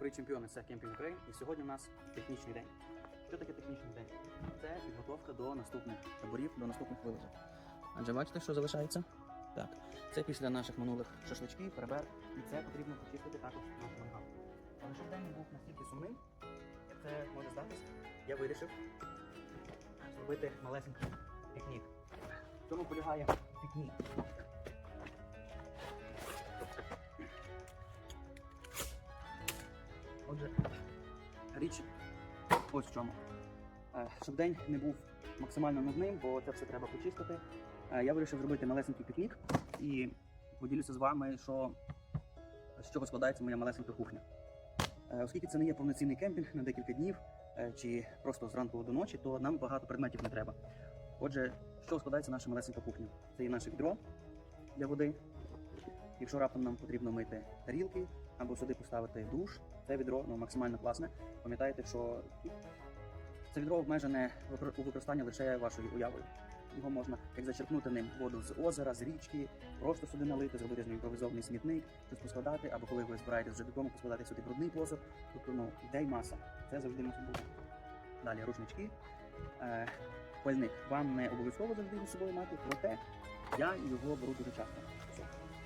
При чемпіони це Кемпінг Україн, і сьогодні у нас технічний день. Що таке технічний день? Це підготовка до наступних таборів, до наступних вилазок. Адже бачите, що залишається? Так, це після наших минулих шашличків, перебер, і це потрібно почистити також наш мангал. Але щоб день був настільки сумним, як це може здатись, я вирішив зробити малесенький пікнік. В чому полягає пікнік? Отже, річ ось в чому. Е, Щоб день не був максимально нудним, бо це все треба почистити. е, Я вирішив зробити малесенький пікнік і поділюся з вами, що з чого складається моя малесенька кухня. Е, Оскільки це не є повноцінний кемпінг на декілька днів чи просто зранку до ночі, то нам багато предметів не треба. Отже, з чого складається наша малесенька кухня? Це є наше відро для води. Якщо раптом нам потрібно мити тарілки або сюди поставити душ, це відро ну, максимально класне. Пам'ятайте, що це відро обмежене у використанні лише вашою уявою. Його можна як зачерпнути ним воду з озера, з річки, просто сюди налити, зробити з нього імпровізований смітник, щось поскладати, або коли ви збираєтесь вже додому, поскладати сюди брудний посуд. Тобто, ну, ідей маса. Це завжди мусить бути. Далі рушнички. Е, пальник вам не обов'язково завжди з собою мати, проте я його беру дуже часто.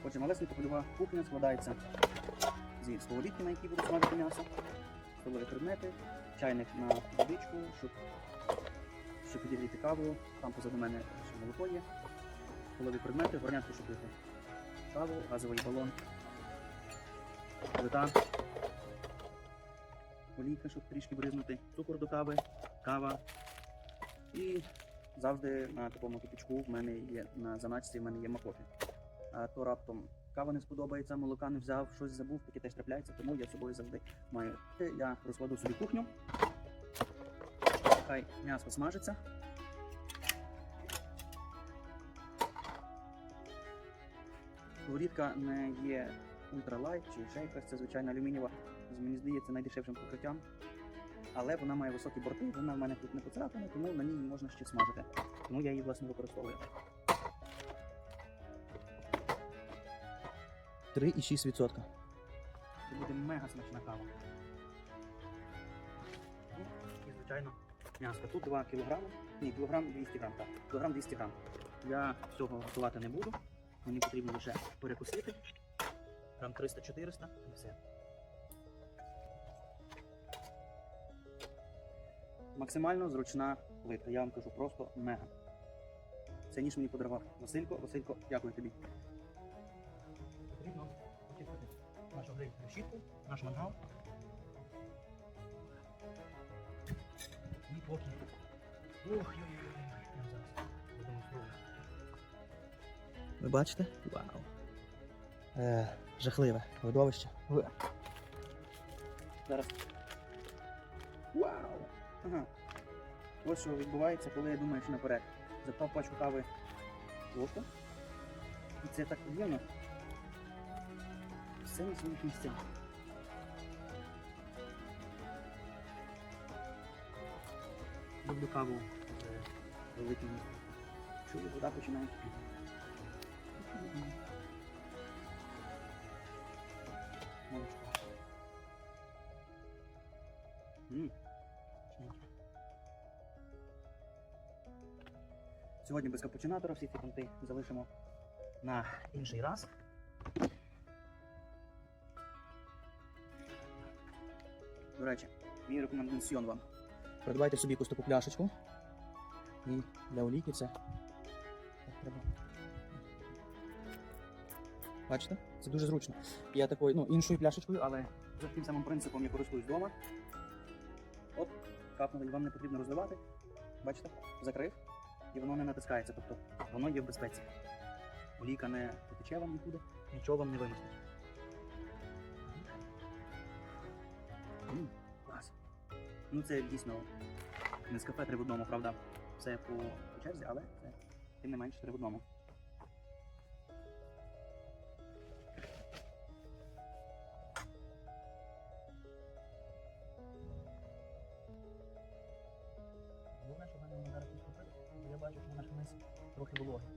Отже, малесенька польова кухня складається зі сковорідки, на якій буду смажити м'ясо, столові предмети, чайник на водичку, щоб, щоб підігріти каву. Там позаду мене ще молоко є. Столові предмети, горнятку, щоб пити каву, газовий балон, плита, олійка, щоб трішки бризнути, цукор до кави, кава. І завжди на такому кипячку в мене є на заначці в мене є макофі. А то раптом кава не сподобається, молока не взяв, щось забув, таке теж трапляється, тому я з собою завжди маю. Я розкладу собі кухню. Хай м'ясо смажиться. Сковорідка не є ультралайт чи ще якась, це звичайна алюмінієва, мені здається, найдешевшим покриттям. Але вона має високі борти, вона в мене тут не поцарапана, тому на ній можна ще смажити. Тому я її власне використовую. 3,6%. Це буде мега смачна кава. І, звичайно, м'ясо. Тут 2 кг, ні, кілограм 200 грам, так. Кілограм 200 грам. Я всього готувати не буду. Мені потрібно лише перекусити. Грам 300-400 і все. Максимально зручна плитка. Я вам кажу, просто мега. Це ніж мені подарував Василько. Василько, дякую тобі. Наш мангал. І поки. Ох-ой-ой, я зараз продемонструю. Ви бачите? Вау. Е, жахливе видовище. Ви. Зараз. Вау! Ага. Ось що відбувається, коли я думаю, що наперед. Запав пачку кави ложку. І це так приємно. Все на своїх місцях. Люблю каву з великим. Чую, вода починає кипіти. Сьогодні без капучинатора всі ці понти залишимо на інший раз. До речі, мій рекомендаціон вам. Придбайте собі якусь таку пляшечку. І для олійки це. Треба. Бачите? Це дуже зручно. Я такою, ну, іншою пляшечкою, але за тим самим принципом я користуюсь вдома. Оп, капнули, вам не потрібно розливати. Бачите? Закрив. І воно не натискається, тобто воно є в безпеці. Олійка не потече вам нікуди, нічого вам не вимостить. Ну це дійсно не з кафе три правда. Все по, черзі, але це тим не менше три в одному. Головне, що в мене зараз тут бо я бачу, що низ трохи вологий.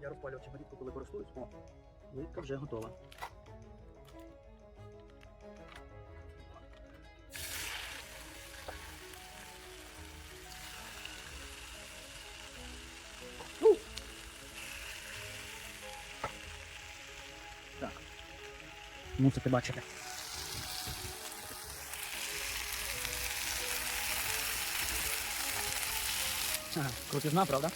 Я розпалював чебурітку, коли користуюсь. О, плитка вже готова. Мусите бачити. Крутизна, правда?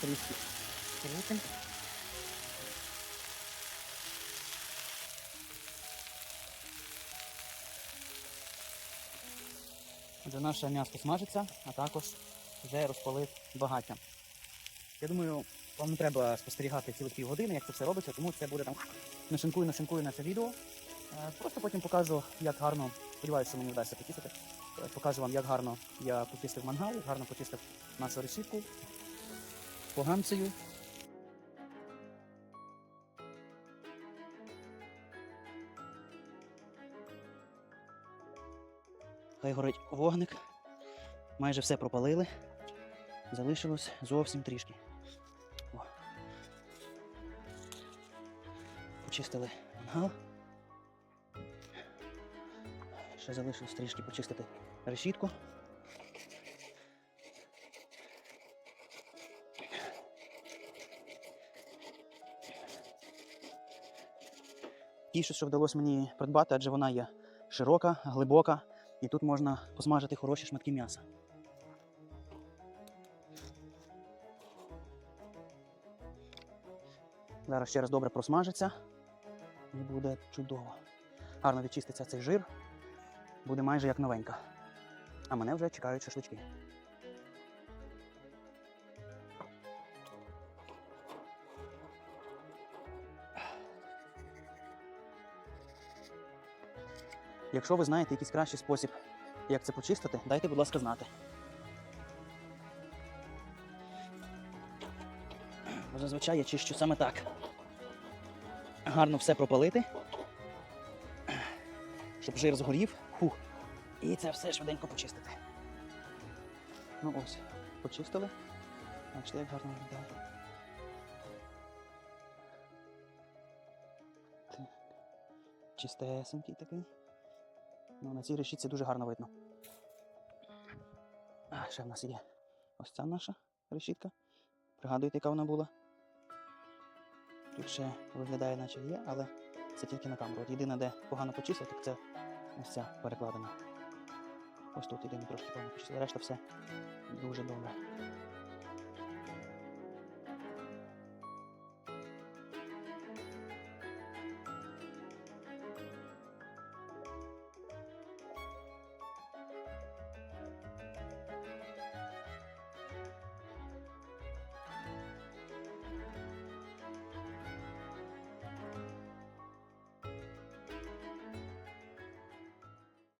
Трішки Вже наше м'ясо смажиться, а також вже розпалив багаття. Я думаю, вам не треба спостерігати цілих півгодини, як це все робиться, тому це буде там нашинкую, нашинкую на це відео. Е, Просто потім покажу, як гарно, сподіваюся, що мені вдасться почистити. Е, Покажу вам, як гарно я почистив мангал, гарно почистив нашу решітку поганцею. Хай горить вогник. Майже все пропалили. Залишилось зовсім трішки. О. Почистили мангал. Ще залишилось трішки почистити решітку. Тішу, що вдалося мені придбати, адже вона є широка, глибока, і тут можна посмажити хороші шматки м'яса. Зараз ще раз добре просмажиться і буде чудово. Гарно відчиститься цей жир, буде майже як новенька. А мене вже чекають шашлички. Якщо ви знаєте якийсь кращий спосіб, як це почистити, дайте, будь ласка, знати. Зазвичай я чищу саме так. Гарно все пропалити, щоб жир згорів. Фух. І це все швиденько почистити. Ну ось, почистили. Бачите, як гарно виглядає. Чистесенький такий. Ну, на цій решітці дуже гарно видно. А, ще в нас є ось ця наша решітка. Пригадуєте, яка вона була? Тут ще виглядає, наче є, але це тільки на камеру. От єдине, де погано почистив, так це ось ця перекладина. Ось тут єдине трошки погано почистив, решта все дуже добре.